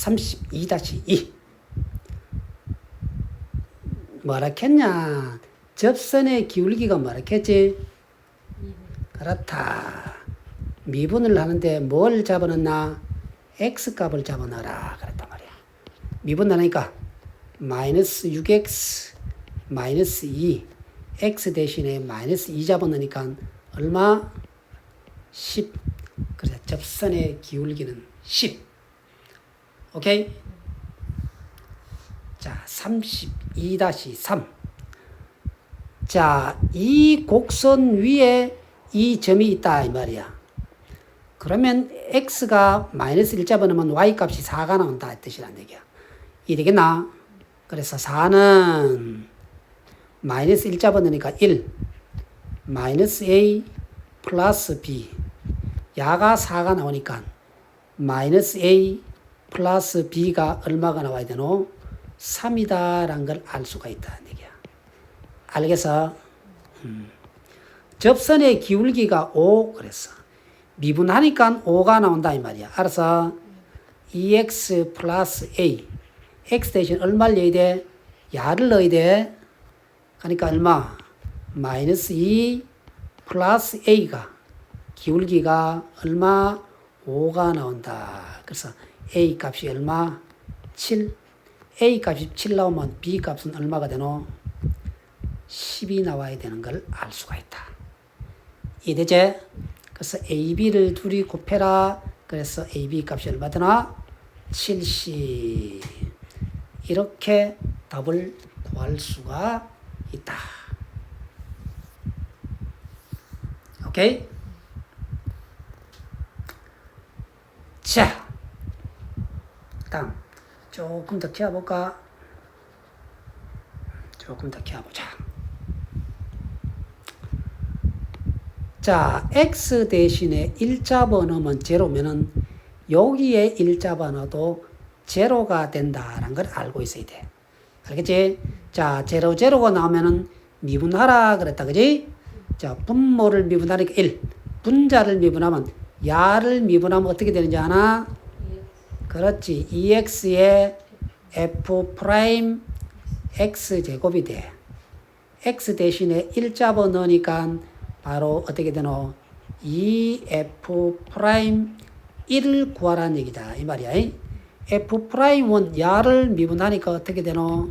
32-2 뭐라 했냐? 접선의 기울기가 뭐라 했지? 그렇다. 미분을 하는데 뭘 잡아넣나? X값을 잡아넣어라. 그랬단 말이야. 미분하니까 마이너스 6x 마이너스 2 x 대신에 마이너스 2 잡아넣으니까 얼마? 10 그래서 접선의 기울기는 10 오케이 자 32-3 자, 이 곡선 위에 이 점이 있다 이 말이야. 그러면 x가 마이너스 1 잡아놓으면 y 값이 4가 나온다 이 뜻이란 얘기야. 이 되겠나? 그래서 4는 마이너스 1 잡아놓으니까 1 마이너스 a 플러스 b 야가 4가 나오니까 마이너스 a 플러스 b가 얼마가 나와야 되노? 3이다라는 걸 알 수가 있다는 얘기야. 알겠어? 음. 접선의 기울기가 5 그랬어. 미분하니까 5가 나온다 이 말이야. 알아서 2x 플러스 a x 대신 얼마를 넣어야 돼? 야를 넣어야 돼. 그러니까 얼마? 마이너스 2 플러스 a가 기울기가 얼마? 5가 나온다. 그래서 a 값이 얼마? 7. a 값이 7 나오면 b 값은 얼마가 되노? 10이 나와야 되는 걸 알 수가 있다. 이해되지? 그래서 AB를 둘이 곱해라. 그래서 AB 값이 얼마 되나? 70. 이렇게 답을 구할 수가 있다. 오케이? 자, 다음 조금 더 키워볼까? 조금 더 키워보자. 자, x 대신에 1 잡아넣으면 제로면은 여기에 1 잡아넣어도 제로가 된다라는 걸 알고 있어야 돼. 알겠지? 자, 제로 제로가 나오면은 미분하라 그랬다. 그지? 자, 분모를 미분하니까 1. 분자를 미분하면 야를 미분하면 어떻게 되는지 아나? 그렇지. 2x의 f 프라임 x 제곱이 돼. x 대신에 1 잡아 넣으니까 바로 어떻게 되노? 2f 프라임 1을 구하라는 얘기다. 이 말이야. f 프라임은 야를 미분하니까 어떻게 되노?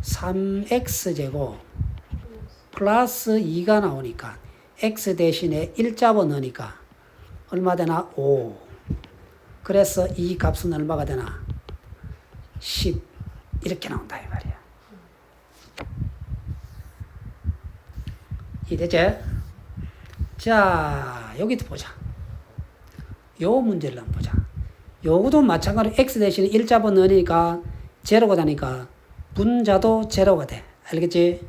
3x 제곱 플러스 2가 나오니까 x 대신에 1 잡아 넣으니까 얼마 되나? 5. 그래서 이 값은 얼마가 되나? 10. 이렇게 나온다 이 말이야. 이해되지? 자, 여기도 보자. 요 문제를 한번 보자. 요것도 마찬가지로 x 대신에 1 잡아 넣으니까 제로가 되니까 분자도 제로가 돼. 알겠지?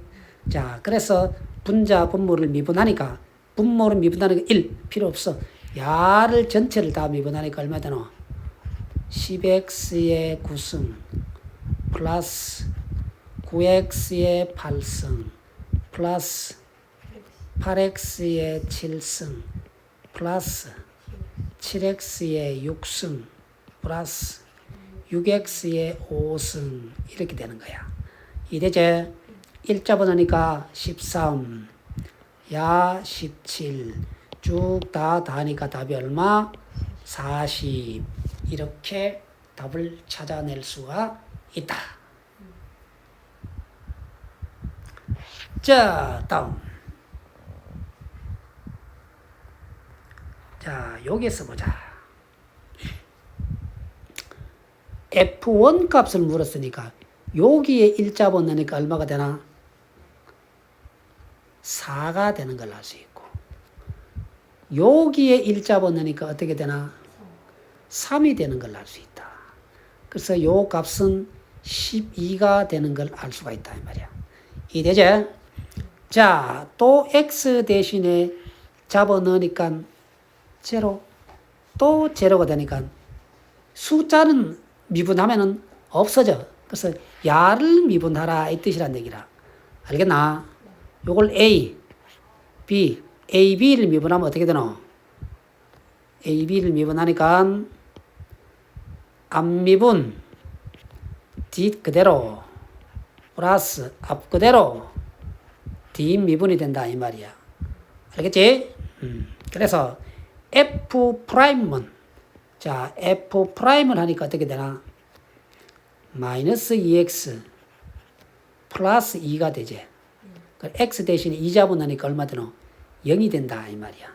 자, 그래서 분자 분모를 미분하니까 분모를 미분하니까 1 필요 없어. 야를 전체를 다 미분하니까 얼마 되노? 10x의 9승 플러스 9x의 8승 플러스 8x의 7승 플러스 7x의 6승 플러스 6x의 5승 이렇게 되는 거야. 이대제 1 잡아놓으니까 13, 야 17, 쭉 다 다니까 답이 얼마? 40 이렇게 답을 찾아낼 수가 있다. 자, 다음. 자, 여기서 보자. F1 값을 물었으니까 여기에 1 잡아넣으니까 얼마가 되나? 4가 되는 걸 알 수 있고 여기에 1 잡아넣으니까 어떻게 되나? 3이 되는 걸 알 수 있다. 그래서 요 값은 12가 되는 걸 알 수가 있다 이 말이야. 이해되죠? 자, 또 x 대신에 잡아 넣으니까 제로. 또 제로가 되니까 숫자는 미분하면은 없어져. 그래서 야를 미분하라 이 뜻이란 얘기라. 알겠나? 요걸 a, b, a, b를 미분하면 어떻게 되노? a, b를 미분하니까 앞미분 뒷 그대로 플러스 앞 그대로 뒷미분이 된다 이 말이야. 알겠지? 음. 그래서 f 프라임은 자 f 프라임을 하니까 어떻게 되나? 마이너스 2x 플러스 2가 되지. 그 x 대신에 2 잡아놓으니까 얼마 되노? 0이 된다 이 말이야.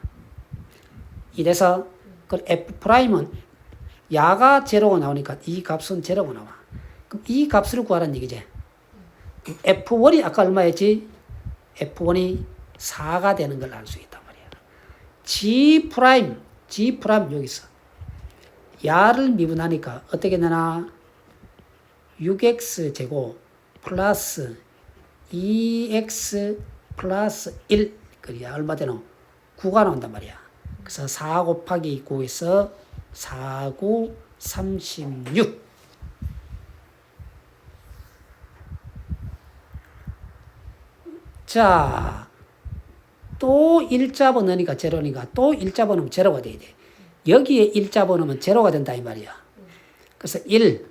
이래서 그 f 프라임은 야가 제로가 나오니까 이 값은 제로가 나와. 그럼 이 값을 구하라는 얘기지. F1이 아까 얼마였지? F1이 4가 되는 걸 알 수 있단 말이야. G 프라임, G 프라임 여기 있어. 야를 미분하니까 어떻게 되나? 6x 제곱 플러스 2x 플러스 1 그게 얼마 되노? 9가 나온단 말이야. 그래서 4 곱하기 9에서 4, 9, 36. 자, 또 일자 번호니까 제로니까 또 일자 번호면 제로가 돼야 돼. 여기에 일자 번호면 제로가 된다 이 말이야. 그래서 1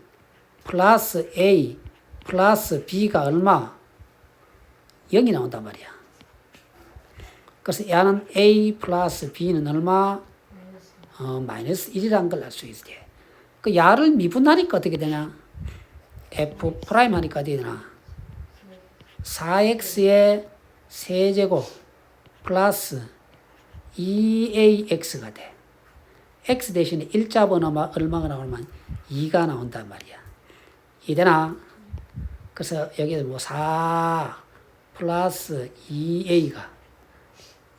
플러스 A 플러스 B가 얼마? 0이 나온단 말이야. 그래서 야는 A 플러스 B는 얼마? 어, 마이너스 1이라는 걸 알 수 있지. 그 야를 미분하니까 어떻게 되냐? F 프라임 하니까 어떻게 되나? 4x의 세제곱 플러스 2ax가 돼. x 대신에 일자 번호가 얼마가 나오면 2가 나온단 말이야. 이되나? 그래서 여기에 뭐4 플러스 2a가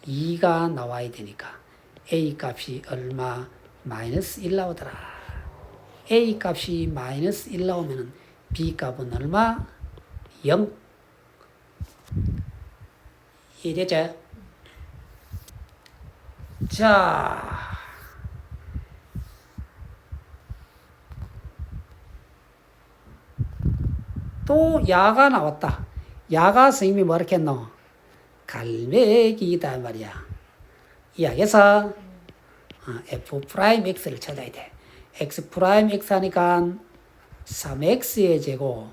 2가 나와야 되니까 a 값이 얼마 마이너스 1 나오더라. a 값이 마이너스 1 나오면은 b 값은 얼마? 0. 이해되죠? 자. 또 야가 나왔다. 야가 선생님이 뭐렇게 했노? 갈매기다 말이야. 이야기에서 어, f 프라임 x를 찾아야 돼. x 프라임 x 하니까 3x의 제곱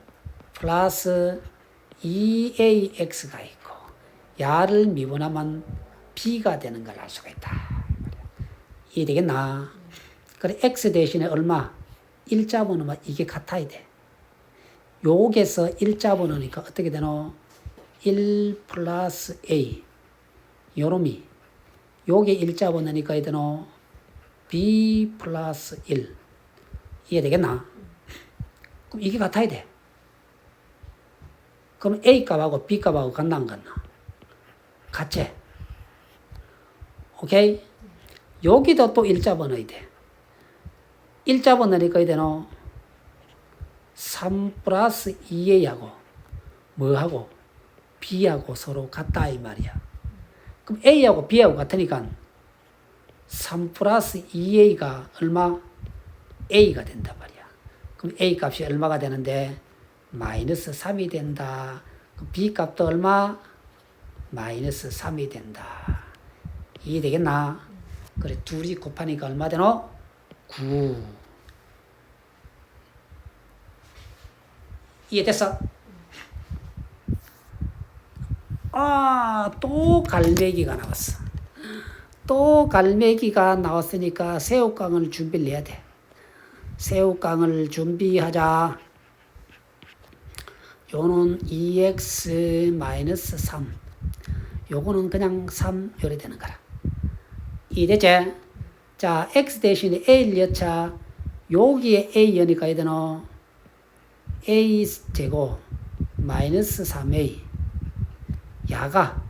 플러스 2ax가 있고 야를 미분하면 b가 되는 걸 알 수가 있다. 이해 되겠나? 그래 x 대신에 얼마? 일자 번호면 이게 같아야 돼. 요게서 일자 번호니까 어떻게 되노? 1 플러스 a 요놈이 요게 일자 번호니까 이 되노? b 플러스 1 이해되겠나? 그럼 이게 같아야 돼. 그럼 a 값하고 b 값하고 같나 안 같나? 같지? 오케이? 여기도 또 일자 번호야 돼. 일자 번호니까 이 되노? 3 플러스 2a하고 뭐하고 b하고 서로 같다 이 말이야. 그럼 a하고 b하고 같으니까 3 플러스 2a가 얼마? a가 된단 말이야. 그럼 a 값이 얼마가 되는데 마이너스 3이 된다. 그럼 b 값도 얼마? 마이너스 3이 된다. 이해되겠나? 그래 둘이 곱하니까 얼마 되노? 9. 이해됐어? 아, 또 갈매기가 나왔어. 또 갈매기가 나왔으니까 새우깡을 준비를 해야 돼. 새우깡을 준비하자. 요는 2x-3. 요거는 그냥 3 요래 되는 거라. 이해됐지? 자, x 대신에 a를 여차. 여기에 a 여니까 이되노 a 제곱 마이너스 3a 야가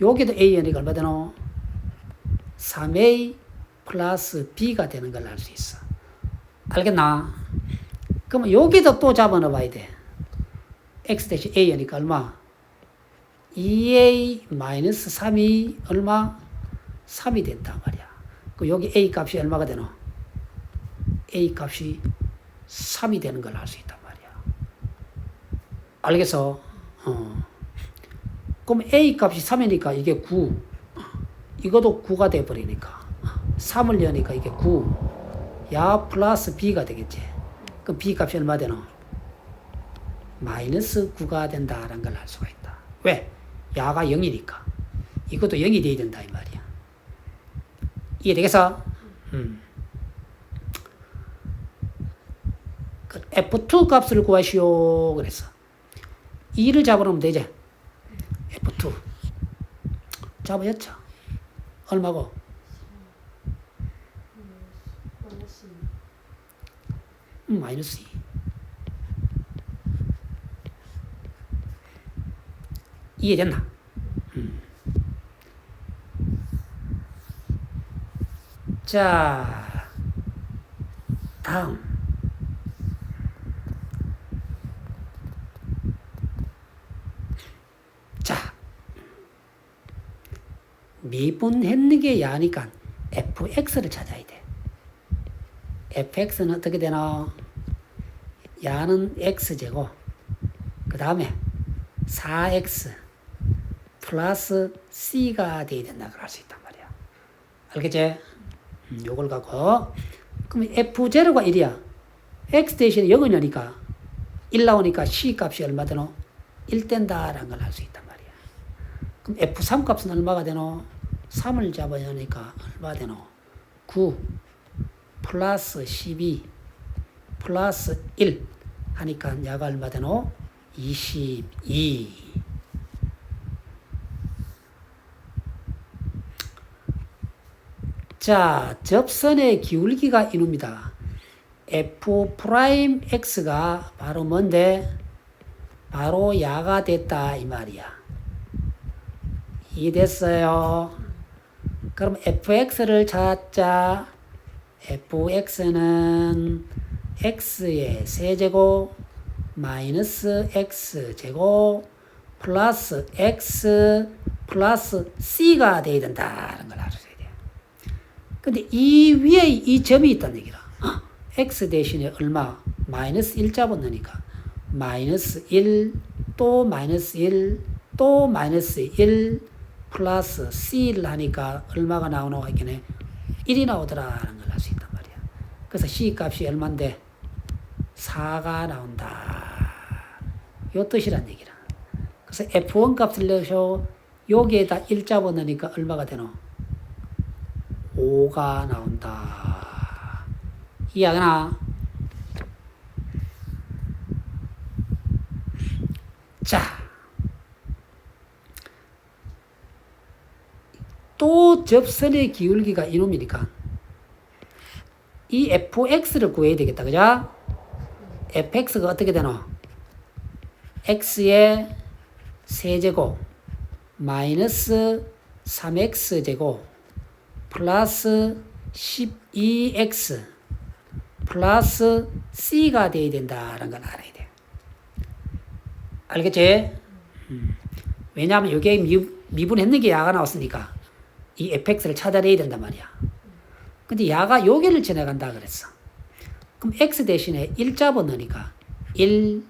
여기도 a니까 얼마 되노? 3a 플러스 b가 되는 걸 알 수 있어. 알겠나? 그러면 여기도 또 잡아넣어 봐야 돼. x 대신 a니까 얼마? 2a 마이너스 3이 얼마? 3이 된단 말이야. 그 여기 a 값이 얼마가 되노? a 값이 3이 되는 걸 알 수 있단 말이야. 알겠어? 어. 그럼 A 값이 3이니까 이게 9. 이것도 9가 돼버리니까. 3을 여니까 이게 9. 야 플러스 b가 되겠지. 그럼 b 값이 얼마 되노? 마이너스 9가 된다라는 걸 알 수가 있다. 왜? 야가 0이니까. 이것도 0이 돼야 된다 이 말이야. 이해되겠어? 음. 그 F2 값을 구하시오 그랬어. 2를 잡아놓으면 되지. F2. 잡아였죠. 얼마고? 음, 마이너스 2. 이해됐나? 음. 자, 다음. 자, 미분했는 게 야니까 fx를 찾아야 돼. fx는 어떻게 되나? 야는 x제곱, 그 다음에 4x 플러스 c가 돼야 된다 그럴 수 있단 말이야. 알겠지? 음, 요걸 갖고 그럼 f0가 1이야. x 대신에 0이니까 1 나오니까 c 값이 얼마 되노? 1 된다라는 걸 알 수 있단 말이야. 그럼 f3 값은 얼마가 되노? 3을 잡아야 하니까 얼마 되노? 9 플러스 12 플러스 1 하니까 야가 얼마 되노? 22 자, 접선의 기울기가 이놈이다. f 프라임 x가 바로 뭔데? 바로 야가 됐다 이 말이야. 이해됐어요? 그럼 fx를 찾자. fx는 x의 세제곱 마이너스 x 제곱 플러스 x 플러스 c가 돼야 된다는 걸 알아줘야 돼. 근데 이 위에 이 점이 있다는 얘기라. x 대신에 얼마? 마이너스 1 잡았으니까 마이너스 1, 또 마이너스 1, 또 마이너스 1 플러스 c를 하니까 얼마가 나오노 하겠네. 1이 나오더라는 걸 알 수 있단 말이야. 그래서 c 값이 얼마인데? 4가 나온다. 요 뜻이란 얘기라. 그래서 F1 값을 내서 여기에다 1 잡아넣으니까 얼마가 되노? 5가 나온다. 이해하나? 자. 또 접선의 기울기가 이놈이니까 이 fx를 구해야 되겠다. 그죠? fx가 어떻게 되노? x의 세제곱 마이너스 3x제곱 플러스 12x 플러스 c가 돼야 된다는 걸 알아야 돼. 알겠지? 음. 왜냐하면 여기에 미, 미분했는 게 야가 나왔으니까 이 fx를 찾아내야 된단 말이야. 근데 야가 여기를 지나간다 그랬어. 그럼 x 대신에 1 잡아넣으니까 1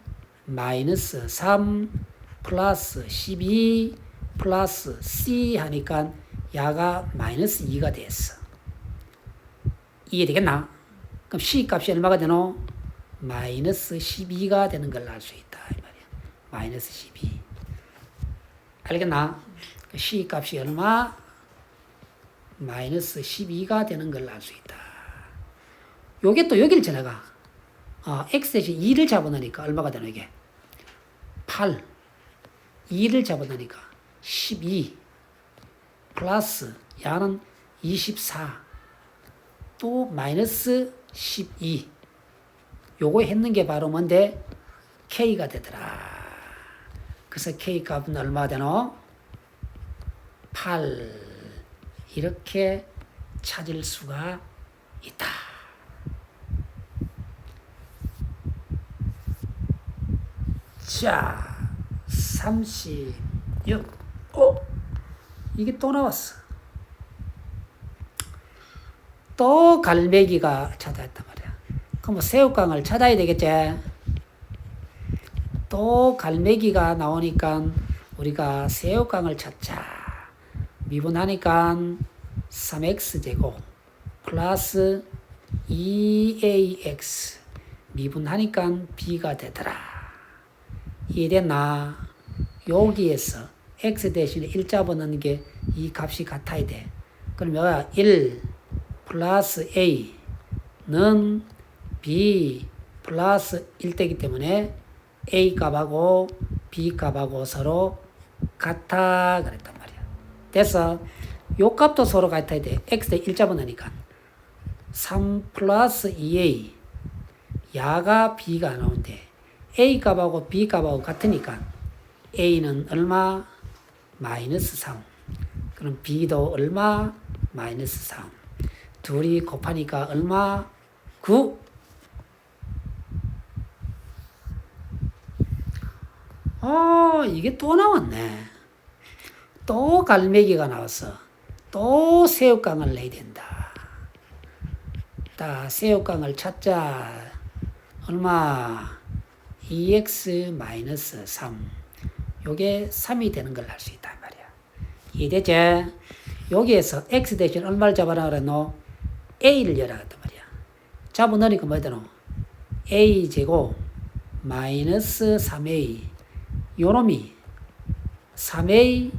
마이너스 3 플러스 12 플러스 c 하니까 야가 마이너스 2가 됐어. 이해되겠나? 그럼 c 값이 얼마가 되노? 마이너스 12가 되는 걸 알 수 있다. 이 말이야. 마이너스 12. 알겠나? c 값이 얼마? 마이너스 12가 되는 걸 알 수 있다. 요게 또 여기를 지나가. 어, x 대신 2를 잡아놓으니까 얼마가 되나 이게? 8. 2를 잡아놓으니까 12. 플러스 야는 24. 또 마이너스 12. 요거 했는 게 바로 뭔데? k가 되더라. 그래서 k 값은 얼마 되노? 8. 이렇게 찾을 수가 있다. 자, 36. 어? 이게 또 나왔어. 또 갈매기가 찾아왔단 말이야. 그럼 뭐 새우깡을 찾아야 되겠지? 또 갈매기가 나오니까 우리가 새우깡을 찾자. 미분하니까 3x제곱 플러스 2ax 미분하니까 b가 되더라. 이해됐나? 여기에서 x 대신에 1 잡아넣는 게 이 값이 같아야 돼. 그럼 여기가 1 플러스 a는 b 플러스 1 되기 때문에 a 값하고 b 값하고 서로 같아 그랬단 말이야. 됐어. 요 값도 서로 같아야 돼. x에 1 잡아넣으니까. 3 플러스 2a 야가 b가 나오는데 a 값하고 b 값하고 같으니까 a는 얼마? 마이너스 3 그럼 b도 얼마? 마이너스 3 둘이 곱하니까 얼마? 9 아, 이게 또 나왔네. 또 갈매기가 나왔어. 또 새우깡을 내야 된다. 자, 새우깡을 찾자. 얼마? 2x-3. 요게 3이 되는 걸 알 수 있단 말이야. 이해되지? 여기에서 x 대신 얼마를 잡아라 그랬노? a를 열어갔단 말이야. 잡아넣으니까 뭐 되노? a 제곱 마이너스 3a 요 놈이 3a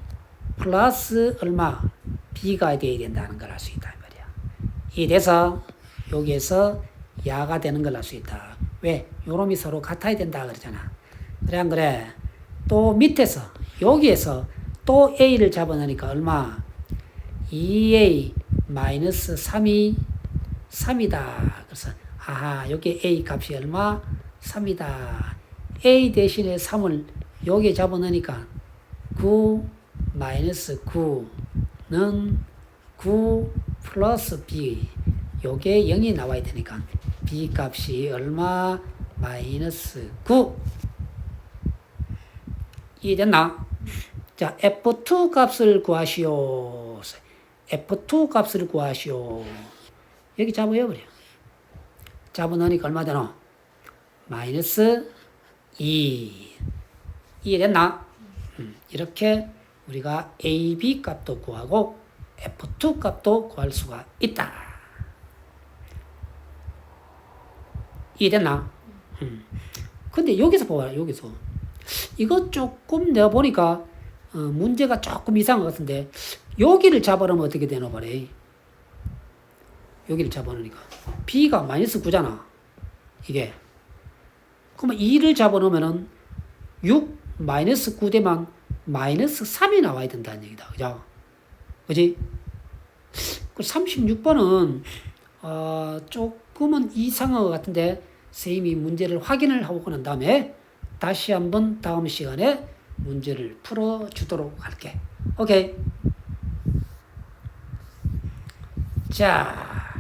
플러스 얼마 b가 돼야 된다는 걸 알 수 있다 이 말이야. 이래서 여기에서 야가 되는 걸 알 수 있다. 왜? 요놈이 서로 같아야 된다 그러잖아. 그래 안 그래? 또 밑에서 여기에서 또 a를 잡아넣으니까 얼마? 2a 마이너스 3이 3이다. 그래서 아하 여기 a 값이 얼마? 3이다. a 대신에 3을 여기에 잡아넣으니까 9 마이너스 9는 9 플러스 b. 요게 0이 나와야 되니까 b 값이 얼마? 마이너스 9 이해됐나? 자 f2 값을 구하시오. F2 값을 구하시오. 여기 잡아요 그래 잡아넣으니까 얼마 되노? 마이너스 2 이해됐나? 음, 이렇게 우리가 A, B 값도 구하고 F2 값도 구할 수가 있다. 이해됐나? 음. 근데 여기서 봐봐, 여기서. 이거 조금 내가 보니까 어, 문제가 조금 이상한 것 같은데 여기를 잡아놓으면 어떻게 되나 말해. 여기를 잡아놓으니까 B가 마이너스 9잖아. 이게. 그러면 2를 잡아놓으면은 6 마이너스 9대만 마이너스 3이 나와야 된다는 얘기다. 그죠? 그지? 그 36번은, 어, 조금은 이상한 것 같은데, 선생님이 문제를 확인을 하고 난 다음에 다시 한번 다음 시간에 문제를 풀어주도록 할게. 오케이. 자.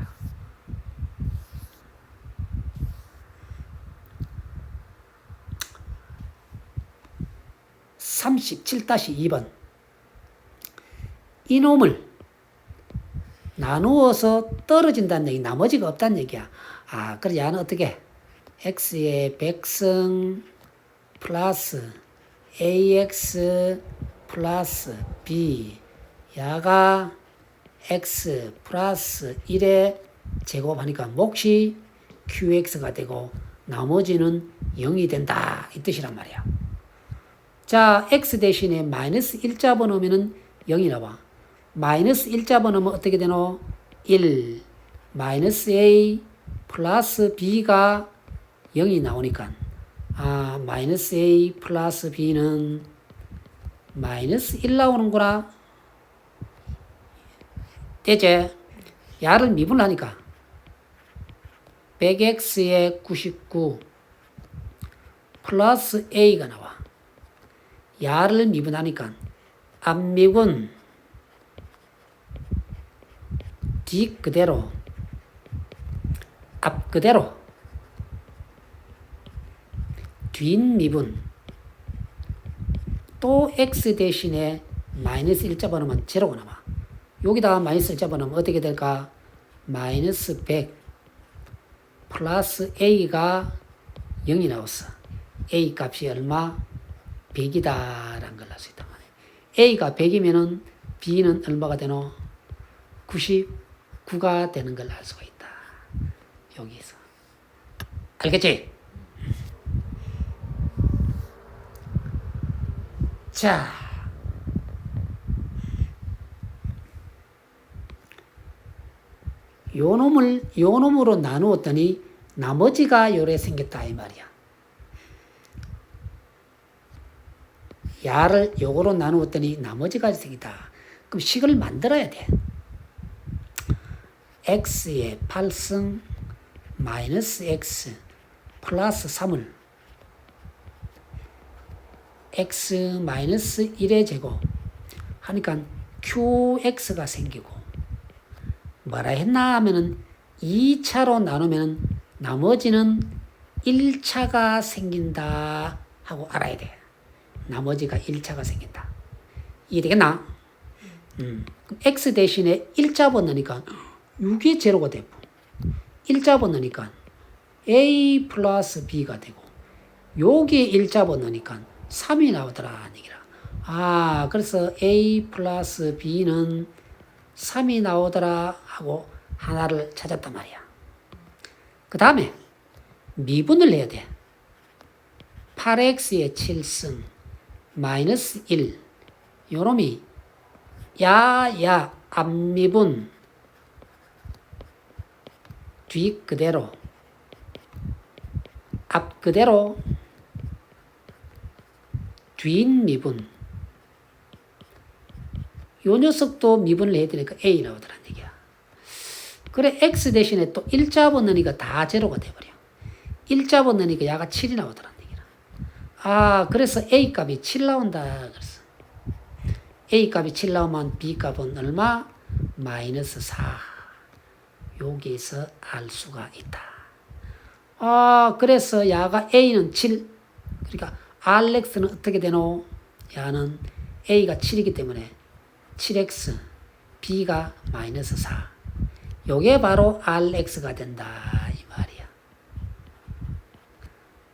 37-2번. 이놈을 나누어서 떨어진다는 얘기, 나머지가 없다는 얘기야. 아, 그래, 야는 어떻게? x의 백승 플러스 ax 플러스 b. 야가 x 플러스 1에 제곱하니까 몫이 qx가 되고 나머지는 0이 된다. 이 뜻이란 말이야. 자, x 대신에 마이너스 1 잡아 놓으면 0이 나와. 마이너스 1 잡아 놓으면 어떻게 되노? 1 마이너스 a 플러스 b가 0이 나오니까 아 마이너스 a 플러스 b는 마이너스 1 나오는구나. 되제? 야를 미분하니까 100x에 99 플러스 a가 나와. 야를 미분하니까 앞미분 뒤 그대로 앞 그대로 뒷미분 또 x 대신에 마이너스 1 잡아놓으면 제로가 나와. 여기다 마이너스 1 잡아놓으면 어떻게 될까? 마이너스 100 플러스 a가 0이 나왔어. a 값이 얼마? 100이다라는 걸 알 수 있단 말이에요. A가 100이면은 B는 얼마가 되노? 99가 되는 걸 알 수가 있다. 여기서. 알겠지? 자. 요 놈을 요 놈으로 나누었더니 나머지가 요래 생겼다 이 말이야. 야를 요거로 나누었더니 나머지가 생기다. 그럼 식을 만들어야 돼. x의 8승 마이너스 x 플러스 3을 x 마이너스 1의 제곱 하니까 qx가 생기고 뭐라 했나 하면은 2차로 나누면 나머지는 1차가 생긴다 하고 알아야 돼. 나머지가 1차가 생긴다. 이해되겠나? 음. x 대신에 1자 넣으니까 6의 제로가 되고 1자 넣으니까 a 플러스 b가 되고 여기에 1자 넣으니까 3이 나오더라 얘기라. 아 그래서 a 플러스 b는 3이 나오더라 하고 하나를 찾았단 말이야. 그 다음에 미분을 해야 돼. 8x의 7승 마이너스 1 요놈이 야야 앞미분 뒤 그대로 앞 그대로 뒤 미분 요 녀석도 미분을 해야 되니까 A 나오더란 얘기야. 그래 x 대신에 또 1자 넣으니까 다 제로가 돼버려. 1자 넣으니까 야가 7이 나오더란 얘기야. 아 그래서 A 값이 7 나온다 그랬어. A 값이 7 나오면 B 값은 얼마? 마이너스 4. 여기에서 알 수가 있다. 아 그래서 야가 A는 7. 그러니까 RX는 어떻게 되노? 야는 A가 7이기 때문에 7x, b가 마이너스 4. 요게 바로 rx가 된다.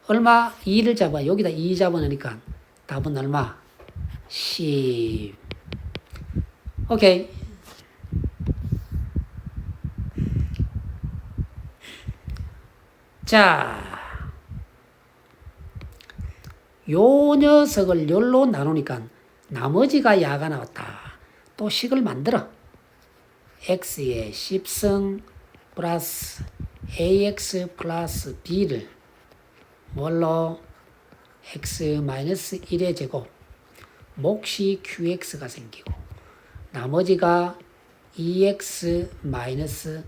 얼마? 2를 잡아. 여기다 2 잡아놓으니까 답은 얼마? 10. 오케이. 자, 요 녀석을 열로 나누니까 나머지가 야가 나왔다. 또 식을 만들어. x의 10승 플러스 ax 플러스 b를 뭘로 x 마이너스 1의 제곱 몫이 qx가 생기고 나머지가 2x 마이너스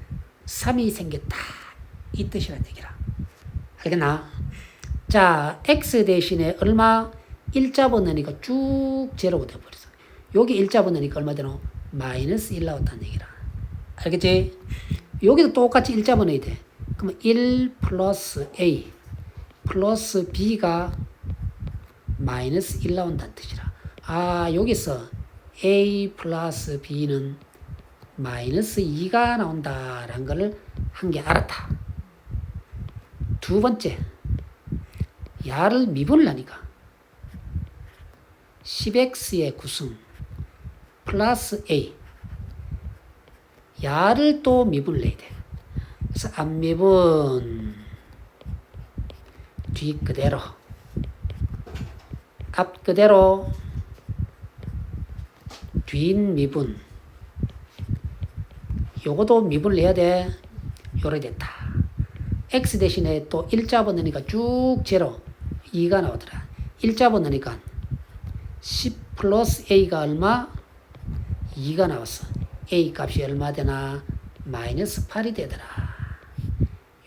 3이 생겼다. 이 뜻이란 얘기라. 알겠나? 자, x 대신에 얼마? 1자 넣으니까 쭉 제로가 돼버렸어. 여기 1자 넣으니까 얼마 되노? 마이너스 1 나왔다는 얘기라. 알겠지? 여기도 똑같이 1자 넣어야 돼. 그러면 1 플러스 a 플러스 b가 마이너스 1 나온다는 뜻이라. 아, 여기서 a 플러스 b는 마이너스 2가 나온다라는 것을 한 게 알았다. 두 번째, 야를 미분을 하니까 10x의 구승 플러스 a 야를 또 미분을 해야 돼. 그래서 앞미분 뒤 그대로 앞 그대로 뒷 미분 요것도 미분을 해야 돼. 요래 됐다. x 대신에 또 1자 넣으니까 쭉 제로 2가 나오더라. 1자 넣으니까 10 플러스 a가 얼마? 2가 나왔어. a 값이 얼마 되나? 마이너스 8이 되더라.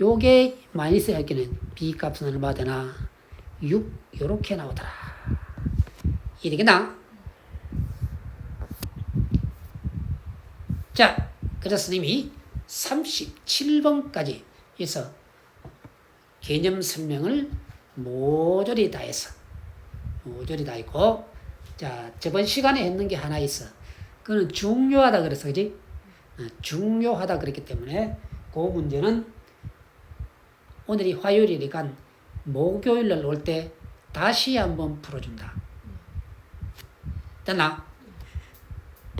요게 마이너스 할게는 b 값은 얼마 되나? 6 요렇게 나오더라. 이 되겠나? 자, 그래서 선생님이 37번까지 해서 개념 설명을 모조리 다 했어. 모조리 다 했고, 자, 저번 시간에 했는 게 하나 있어. 그거는 중요하다 그래서, 그지? 어, 중요하다 그랬기 때문에, 그 문제는 오늘이 화요일이니까 목요일 날 올 때 다시 한번 풀어준다. 됐나?